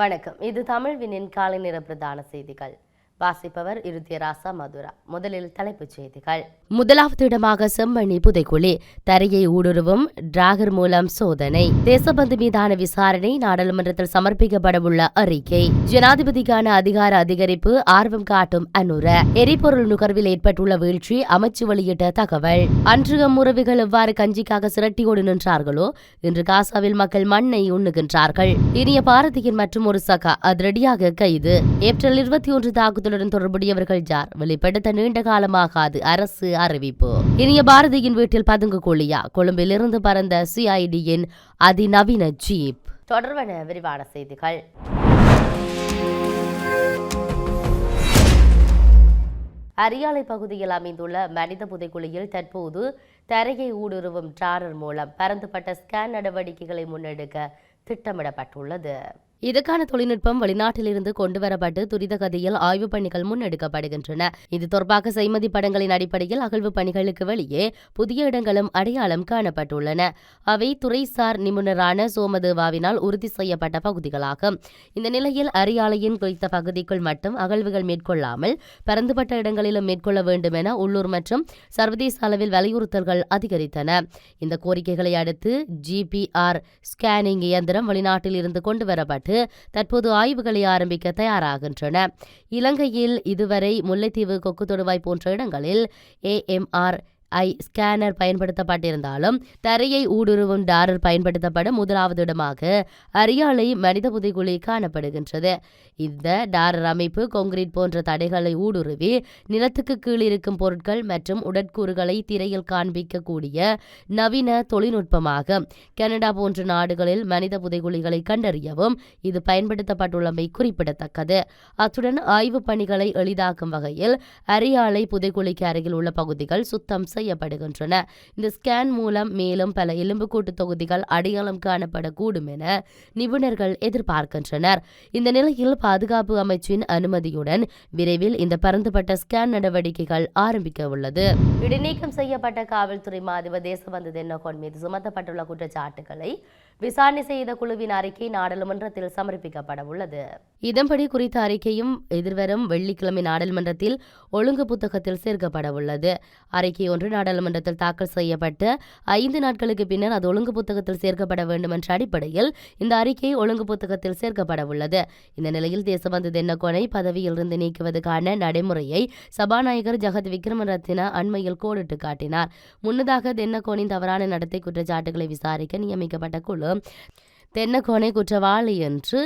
வணக்கம். இது தமிழ் வினின் காலை நேர பிரதான செய்திகள். வாசிப்பவர் இருத்தியராசா மதுரா. முதலில் தலைப்புச் செய்திகள். முதலாவது இடமாக செம்மணி புதைக்குழி தரையை ஊடுருவும் டிராகர் மூலம் சோதனை. தேசபந்து மீதான விசாரணை நாடாளுமன்றத்தில் சமர்ப்பிக்கப்படவுள்ள அறிக்கை. ஜனாதிபதிக்கான அதிகார அதிகரிப்பு ஆர்வம் காட்டும் அனுர. எரிபொருள் நுகர்வில் ஏற்பட்டுள்ள வீழ்ச்சி அமைச்சு வெளியிட்ட தகவல். அன்று அம்முறவிகள் எவ்வாறு கஞ்சிக்காக சிரட்டியோடு நின்றார்களோ இன்று காசாவில் மக்கள் மண்ணை உண்ணுகின்றார்கள். இனிய பாரதியின் மற்றும் ஒரு சகா அதிரடியாக கைது. ஏப்ரல் இருபத்தி ஒன்று தாக்குதலுடன் தொடர்புடையவர்கள் யார்? வெளிப்படுத்த நீண்ட காலமாகாது அரசு அறிவிப்பு. இனிய பாரதியின் வீட்டில் பதுங்கு கொள்ளியா கொழும்பிலிருந்து பறந்த சிஐடியின் அதிநவீன ஜீப். தொடர்பான விரிவான செய்திகள். அரியாலை பகுதியில் அமைந்துள்ள மனித புதைக்குழியில் தற்போது தரையை ஊடுருவும் டிராரர் மூலம் பரந்துபட்ட ஸ்கேன் நடவடிக்கைகளை முன்னெடுக்க திட்டமிடப்பட்டுள்ளது. இதுக்கான தொழில்நுட்பம் வெளிநாட்டிலிருந்து கொண்டுவரப்பட்டு துரித கதியில் ஆய்வுப் பணிகள் முன்னெடுக்கப்படுகின்றன. இது தொடர்பாக செய்மதி படங்களின் அடிப்படையில் அகழ்வு பணிகளுக்கு வெளியே புதிய இடங்களும் அடையாளம் காணப்பட்டுள்ளன. அவை துறைசார் நிபுணரான சோமதேவாவினால் உறுதி செய்யப்பட்ட பகுதிகளாகும். இந்த நிலையில் அரியாலையின் குறித்த பகுதிக்குள் மட்டும் அகழ்வுகள் மேற்கொள்ளாமல் பரந்துபட்ட இடங்களிலும் மேற்கொள்ள வேண்டும் என உள்ளூர் மற்றும் சர்வதேச அளவில் வலியுறுத்தல்கள் அதிகரித்தன. இந்த கோரிக்கைகளை அடுத்து ஜிபிஆர் ஸ்கேனிங் இயந்திரம் வெளிநாட்டில் இருந்து கொண்டுவரப்பட்டு தற்போது ஆய்வுகளை ஆரம்பிக்க தயாராகின்றன. இலங்கையில் இதுவரை முல்லைத்தீவு கொக்கு தொடுவாய் போன்ற இடங்களில் ஏஎம்ஆர் ஐ ஸ்கேனர் பயன்படுத்தப்பட்டிருந்தாலும் தரையை ஊடுருவும் டாரர் பயன்படுத்தப்படும் முதலாவது இடமாக அரியாலை மனித புதைகுழி காணப்படுகின்றது. இந்த டாரர் அமைப்பு கொங்கிரீட் போன்ற தடைகளை ஊடுருவி நிலத்துக்கு கீழ் இருக்கும் பொருட்கள் மற்றும் உடற்கூறுகளை திரையில் காண்பிக்கக்கூடிய நவீன தொழில்நுட்பமாகும் கனடா போன்ற நாடுகளில் மனித புதைகுழிகளை கண்டறியவும் இது பயன்படுத்தப்பட்டுள்ளமை குறிப்பிடத்தக்கது. அத்துடன் ஆய்வுப் பணிகளை எளிதாக்கும் வகையில் அரியாலை புதைக்குழிக்கு அருகில் உள்ள பகுதிகள் சுத்தம் செய்யப்படுகின்றன. இந்த ஸ்கேன் மூலம் மேலும் பல எலும்புக்கூட்டு தொகுதிகள் அடையாளம் காணப்படக்கூடும் என நிபுணர்கள் எதிர்பார்க்கின்றனர். இந்த நிலையில் பாதுகாப்பு அமைச்சின் அனுமதியுடன் விரைவில் இந்த பரந்துபட்ட ஸ்கேன் நடவடிக்கைகள் ஆரம்பிக்க உள்ளது. இடைநீக்கம் செய்யப்பட்ட காவல்துறை மாதிபர் தேசபந்து தென்னகோன் மீது சுமத்தப்பட்டுள்ள குற்றச்சாட்டுகளை விசாரணை செய்த குழுவின் அறிக்கை நாடாளுமன்றத்தில் சமர்ப்பிக்கப்பட உள்ளது. இதன்படி குறித்த அறிக்கையும் எதிர்வரும் வெள்ளிக்கிழமை நாடாளுமன்றத்தில் ஒழுங்கு புத்தகத்தில் சேர்க்கப்பட உள்ளது. அறிக்கை ஒன்று நாடாளுமன்றத்தில் தாக்கல் செய்யப்பட்டு ஐந்து நாட்களுக்கு பின்னர் அது ஒழுங்கு புத்தகத்தில் சேர்க்கப்பட வேண்டும் என்ற அடிப்படையில் இந்த அறிக்கை ஒழுங்கு புத்தகத்தில் சேர்க்கப்பட உள்ளது. இந்த நிலையில் தேசபந்து தென்னகோனை பதவியிலிருந்து நீக்குவதற்கான நடைமுறையை சபாநாயகர் ஜெகத் விக்ரமரத்ன அண்மையில் கோடிட்டு காட்டினார். முன்னதாக தென்னகோனின் தவறான நடத்தை குற்றச்சாட்டுகளை விசாரிக்க நியமிக்கப்பட்ட குழு தென்னகோனை குற்றவாளி என்று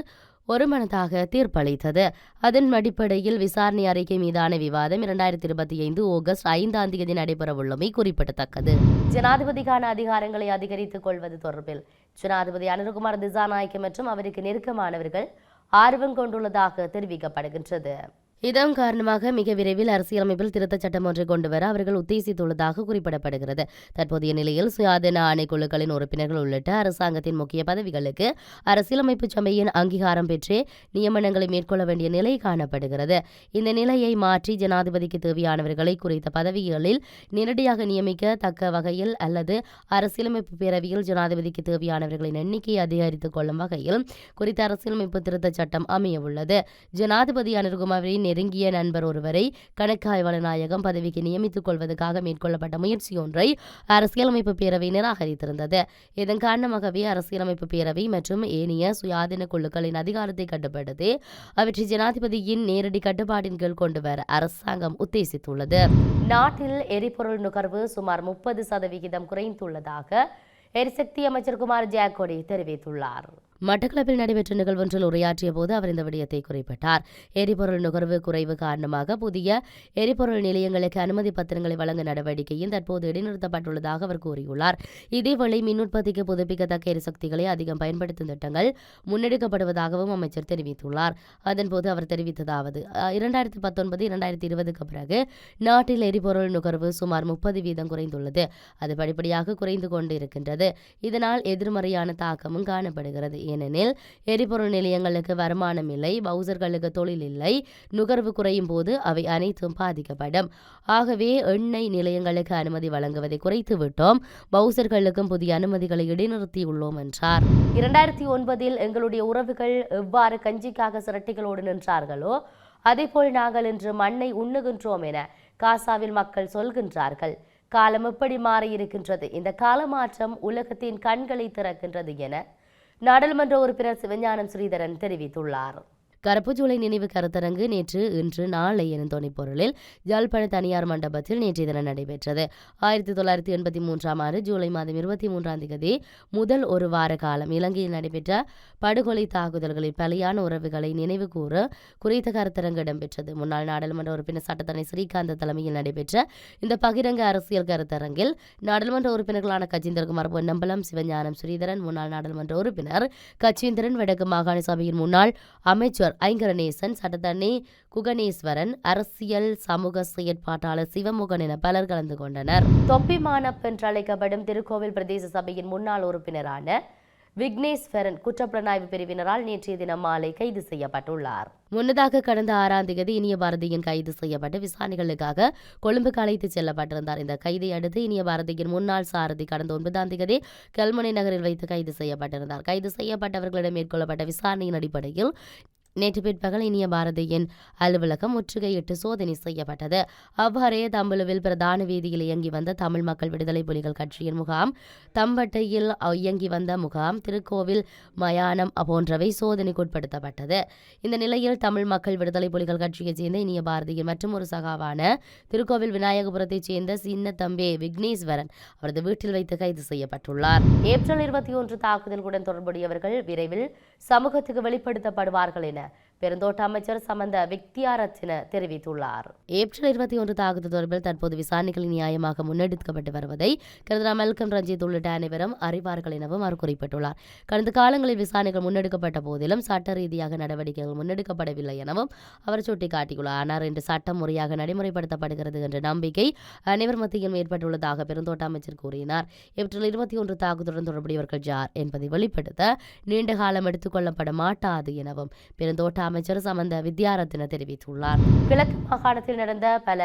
ஒருமனதாக தீர்ப்பளித்தது. அதன் அடிப்படையில் விசாரணை அறிக்கை மீதான விவாதம் இரண்டாயிரத்தி இருபத்தி ஐந்து ஆகஸ்ட் ஐந்தாம் தேதி நடைபெறவுள்ளமை குறிப்பிடத்தக்கது. ஜனாதிபதிக்கான அதிகாரங்களை அதிகரித்துக் கொள்வது தொடர்பில் ஜனாதிபதி அனுரகுமார் திசாநாயக்கம் மற்றும் அவருக்கு நெருக்கமானவர்கள் ஆர்வம் கொண்டுள்ளதாக தெரிவிக்கப்படுகின்றது. இதன் காரணமாக மிக விரைவில் அரசியலமைப்பில் திருத்தச் சட்டம் ஒன்றை கொண்டுவர அவர்கள் உத்தேசித்துள்ளதாக குறிப்பிடப்படுகிறது. தற்போதைய நிலையில் சுயாதீன ஆணைக்குழுக்களின் உறுப்பினர்கள் உள்ளிட்ட அரசாங்கத்தின் முக்கிய பதவிகளுக்கு அரசியலமைப்பு சபையின் அங்கீகாரம் பெற்றே நியமனங்களை மேற்கொள்ள வேண்டிய நிலை காணப்படுகிறது. இந்த நிலையை மாற்றி ஜனாதிபதிக்கு தேவையானவர்களை குறித்த பதவிகளில் நேரடியாக நியமிக்க தக்க வகையில் அல்லது அரசியலமைப்பு பேரவையில் ஜனாதிபதிக்கு தேவையானவர்களின் எண்ணிக்கையை அதிகரித்துக் கொள்ளும் வகையில் குறித்த அரசியலமைப்பு திருத்தச் சட்டம் அமைய உள்ளது ஜனாதிபதி அனுர்குமாரின் நெருங்கிய நண்பர் ஒருவரை கணக்காய்வாளர் நாயகம் பதவிக்கு நியமித்துக் கொள்வதற்காக மேற்கொள்ளப்பட்ட முயற்சி ஒன்றை அரசியலமைப்பு பேரவை நிராகரித்திருந்தது. இதன் காரணமாகவே அரசியலமைப்பு பேரவை மற்றும் ஏனைய சுயாதீன குழுக்களின் அதிகாரத்தை கட்டுப்படுத்தி அவற்றை ஜனாதிபதியின் நேரடி கட்டுப்பாட்டின் கீழ் கொண்டுவர அரசாங்கம் உத்தேசித்துள்ளது. நாட்டில் எரிபொருள் நுகர்வு சுமார் முப்பது சதவிகிதம் குறைந்துள்ளதாக எரிசக்தி அமைச்சர் குமார் ஜாக்கோடி தெரிவித்துள்ளார். மட்டக்களப்பில் நடைபெற்ற நிகழ்வொன்றில் உரையாற்றிய போது அவர் இந்த விடயத்தை குறிப்பிட்டார். எரிபொருள் நுகர்வு குறைவு காரணமாக புதிய எரிபொருள் நிலையங்களுக்கு அனுமதி பத்திரங்களை வழங்க நடவடிக்கையும் தற்போது இடைநிறுத்தப்பட்டுள்ளதாக அவர் கூறியுள்ளார். இதேவேளை மின் உற்பத்திக்கு புதுப்பிக்கத்தக்க எரிசக்திகளை அதிகம் பயன்படுத்தும் திட்டங்கள் முன்னெடுக்கப்படுவதாகவும் அமைச்சர் தெரிவித்துள்ளார். அதன்போது அவர் தெரிவித்ததாவது இரண்டாயிரத்தி பத்தொன்பது இரண்டாயிரத்தி இருபதுக்கு பிறகு நாட்டில் எரிபொருள் நுகர்வு சுமார் முப்பது வீதம் குறைந்துள்ளது. அது படிப்படியாக குறைந்து கொண்டு இருக்கின்றது இதனால் எதிர்மறையான தாக்கமும் காணப்படுகிறது. ஏனெனில் எரிபொருள் நிலையங்களுக்கு வருமானம் இல்லை பவுசர்களுக்கு தொழில் இல்லை நுகர்வு குறையும் போது அவை அனைத்தும் பாதிக்கப்படும். ஆகவே எண்ணெய் நிலையங்களுக்கு அனுமதி வழங்குவதை குறைத்து விட்டோம். பவுசர்களுக்கும் புதிய அனுமதிகளை இடைநிறுத்தியுள்ளோம் என்றார். இரண்டாயிரத்தி ஒன்பதில் எங்களுடைய உறவுகள் எவ்வாறு கஞ்சிக்காக சிரட்டிகளோடு நின்றார்களோ அதேபோல் நாங்கள் இன்று மண்ணை உண்ணுகின்றோம் என காசாவில் மக்கள் சொல்கின்றார்கள். காலம் எப்படி மாறியிருக்கின்றது? இந்த காலமாற்றம் உலகத்தின் கண்களை திறக்கின்றது என நாடாளுமன்ற உறுப்பினர் சிவஞானம் ஸ்ரீதரன் தெரிவித்துள்ளார். கருப்பு நினைவு கருத்தரங்கு நேற்று இன்று நாளை எனும் துணைப்பொருளில் யாழ்ப்பாண தனியார் மண்டபத்தில் நேற்று தினம் நடைபெற்றது. ஆயிரத்தி தொள்ளாயிரத்தி எண்பத்தி மூன்றாம் ஆண்டு ஜூலை மாதம் இருபத்தி மூன்றாம் தேதி முதல் ஒரு வார காலம் இலங்கையில் நடைபெற்ற படுகொலை தாக்குதல்களில் பலியான உறவுகளை நினைவு கூற குறித்த கருத்தரங்கு இடம்பெற்றது. முன்னாள் நாடாளுமன்ற உறுப்பினர் சட்டத்தரணி ஸ்ரீகாந்த் தலைமையில் நடைபெற்ற இந்த பகிரங்க அரசியல் கருத்தரங்கில் நாடாளுமன்ற உறுப்பினர்களான கஜேந்திரகுமார் பொன்னம்பலம் சிவஞானம் ஸ்ரீதரன் முன்னாள் நாடாளுமன்ற உறுப்பினர் கச்சேந்திரன் வடக்கு மாகாண சபையின் முன்னாள் அமைச்சர் ஐங்கரநேசன் சட்டத்தரணி குகணேஸ்வரன் அரசியல் சமூக செயற்பாட்டாளர் சிவமுகன் என பலர் கலந்து கொண்டனர். தொப்பி மானப் என்று அழைக்கப்படும் திருக்கோவில் பிரதேச சபையின் முன்னாள் உறுப்பினரான விக்னேஸ்வரன் குற்றப்புலனாய்வு பிரிவினரால் நேற்றைய தினம் மாலை கைது செய்யப்பட்டுள்ளார். முன்னதாக கடந்த ஆறாம் தேதி இனிய பாரதியின் கைது செய்யப்பட்டு விசாரணைகளுக்காக கொழும்புக்கு அழைத்து செல்லப்பட்டிருந்தார். இந்த கைதை அடுத்து இனிய பாரதியின் முன்னாள் சாரதி கடந்த ஒன்பதாம் தேதி கல்முனை நகரில் வைத்து கைது செய்யப்பட்டிருந்தார். கைது செய்யப்பட்டவர்களிடம் மேற்கொள்ளப்பட்ட விசாரணையின் அடிப்படையில் நேற்று பிற்பகல் இனிய பாரதியின் அலுவலகம் முற்றுகையிட்டு சோதனை செய்யப்பட்டது. அவ்வாறே தம்புலுவில் பிரதான வீதியில் இயங்கி வந்த தமிழ் மக்கள் விடுதலை புலிகள் கட்சியின் முகாம் தம்பட்டையில் இயங்கி வந்த முகாம் திருக்கோவில் மயானம் போன்றவை சோதனைக்குட்படுத்தப்பட்டது இந்த நிலையில் தமிழ் மக்கள் விடுதலை புலிகள் கட்சியைச் சேர்ந்த இனிய பாரதியின் மற்றும் ஒரு சகாவான திருக்கோவில் விநாயகபுரத்தைச் சேர்ந்த சின்ன தம்பே விக்னேஸ்வரன் அவரது வீட்டில் வைத்து கைது செய்யப்பட்டுள்ளார். ஏப்ரல் இருபத்தி ஒன்று தாக்குதலுடன் தொடர்புடையவர்கள் விரைவில் சமூகத்துக்கு வெளிப்படுத்தப்படுவார்கள் என பெருந்தோட்ட அமைச்சர் சமந்த விக்தியாரத்தின தெரிவித்துள்ளார். ஏப்ரல் இருபத்தி ஒன்று தாக்குதல் தொடர்பில் தற்போது விசாரணைகள் நியாயமாக முன்னெடுக்கப்பட்டு வருவதை கருதா மெல்கம் ரஞ்சித் உள்ளிட்ட அனைவரும் அறிவார்கள் எனவும் அவர் குறிப்பிட்டுள்ளார். கடந்த காலங்களில் விசாரணைகள் முன்னெடுக்கப்பட்ட போதிலும் சட்ட ரீதியாக நடவடிக்கைகள் முன்னெடுக்கப்படவில்லை எனவும் அவர் சுட்டிக்காட்டியுள்ளார். ஆனால் இன்று சட்டம் முறையாக நடைமுறைப்படுத்தப்படுகிறது என்ற நம்பிக்கை அனைவர் மத்தியிலும் ஏற்பட்டுள்ளதாக பெருந்தோட்ட அமைச்சர் கூறினார். ஏப்ரல் இருபத்தி ஒன்று தாக்குதலுடன் தொடர்புடையவர்கள் ஜார் என்பதை வெளிப்படுத்த நீண்ட காலம் எடுத்துக்கொள்ளப்பட மாட்டாது எனவும் பெருந்தோட்ட அமைச்சர் சமந்த வித்யாரத்ன தெரிவித்துள்ளார். கிழக்கு மாகாணத்தில் நடந்த பல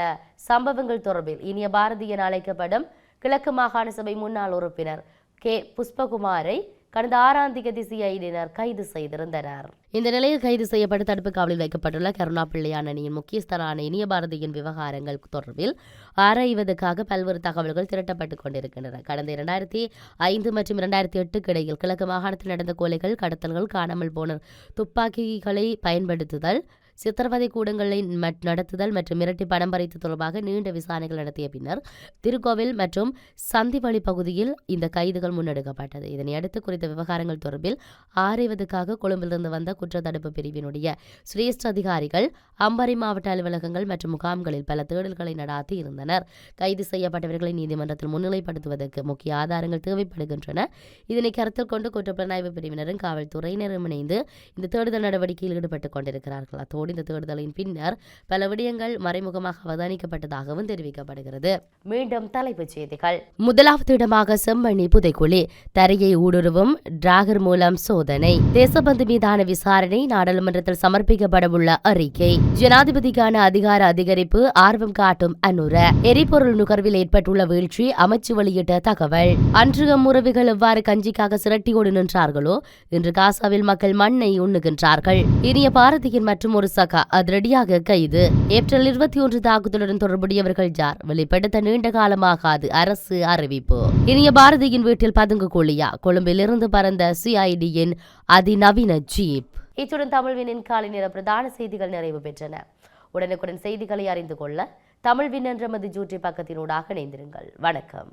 சம்பவங்கள் தொடர்பில் இனிய பாரதி என அழைக்கப்படும் கிழக்கு மாகாண சபை முன்னாள் உறுப்பினர் கே. புஷ்பகுமாரை கடந்த ஆறாம் தேதி சிஐடியினர் கைது செய்திருந்தனர். இந்த நிலையில் கைது செய்யப்பட்டு தடுப்பு காவலில் வைக்கப்பட்டுள்ள கருணா பிள்ளையான் அணியின் முக்கியஸ்தரான இனிய பாரதியின் விவகாரங்கள் தொடர்பில் ஆராய்வதற்காக பல்வேறு தகவல்கள் திரட்டப்பட்டுக் கொண்டிருக்கின்றன. கடந்த இரண்டாயிரத்தி ஐந்து மற்றும் இரண்டாயிரத்தி எட்டுக்கு இடையில் கிழக்கு மாகாணத்தில் நடந்த கொலைகள் கடத்தல்கள் காணாமல் போன துப்பாக்கிகளை பயன்படுத்துதல் சித்திரவதை கூடங்களை நடத்துதல் மற்றும் மிரட்டி படம் பறித்து தொடர்பாக நீண்ட விசாரணைகள் நடத்திய பின்னர் திருக்கோவில் மற்றும் சந்திவழி பகுதியில் இந்த கைதுகள் முன்னெடுக்கப்பட்டது. இதனையடுத்து குறித்த விவகாரங்கள் தொடர்பில் ஆராய்வதற்காக கொழும்பிலிருந்து வந்த குற்றத்தடுப்பு பிரிவினுடைய சிரேஷ்ட அதிகாரிகள் அம்பாரி மாவட்ட அலுவலகங்கள் மற்றும் முகாம்களில் பல தேடல்களை நடாத்தி இருந்தனர். கைது செய்யப்பட்டவர்களை நீதிமன்றத்தில் முன்னிலைப்படுத்துவதற்கு முக்கிய ஆதாரங்கள் தேவைப்படுகின்றன. இதனை கருத்தில் கொண்டு குற்றப்புலனாய்வு பிரிவினரும் காவல்துறையினரும் இணைந்து இந்த தேடுதல் நடவடிக்கையில் ஈடுபட்டுக் கொண்டிருக்கிறார்கள். அத்தோடு இந்த தேடுதலின் பின்னர் பல விடயங்கள் மறைமுகமாக அவதானிக்கப்பட்டதாகவும் தெரிவிக்கப்படுகிறது. மீண்டும் தலைப்புச் செய்திகள். முதலாவது இடமாக செம்மணி புதைக்குழி தரையை ஊடுருவும் டிராகர் மூலம் சோதனை. தேசபந்து மீதான விசாரணை நாடாளுமன்றத்தில் சமர்ப்பிக்கப்படவுள்ள அறிக்கை. ஜனாதிபதிக்கான அதிகார அதிகரிப்பு ஆர்வம் காட்டும் அனுர. எரிபொருள் நுகர்வில் ஏற்பட்டுள்ள வீழ்ச்சி அமைச்சு வெளியிட்ட தகவல். அன்று அம்முறவிகள் எவ்வாறு கஞ்சிக்காக சிரட்டியோடு நின்றார்களோ இன்று காசாவில் மக்கள் மண்ணை உண்ணுகின்றார்கள். இனிய பாரதியின் மற்றும் ஒரு சகா அதிரடியாக கைது. ஏப்ரல் இருபத்தி ஒன்று தாக்குதலுடன் தொடர்புடையவர்கள் ஜார் வெளிப்படுத்த நீண்ட காலமாகாது அரசு அறிவிப்பு. இனிய பாரதியின் வீட்டில் பதுங்கு கொழும்பிலிருந்து பறந்த சிஐடியின் அதிநவீன ஜீப். இத்துடன் தமிழ்வினின் காலை நேர பிரதான செய்திகள் நிறைவு பெற்றன. உடனுக்குடன் செய்திகளை அறிந்து கொள்ள தமிழ்வின் என்ற மதி ஜூட்டி பக்கத்தினூடாக இணைந்திருங்கள். வணக்கம்.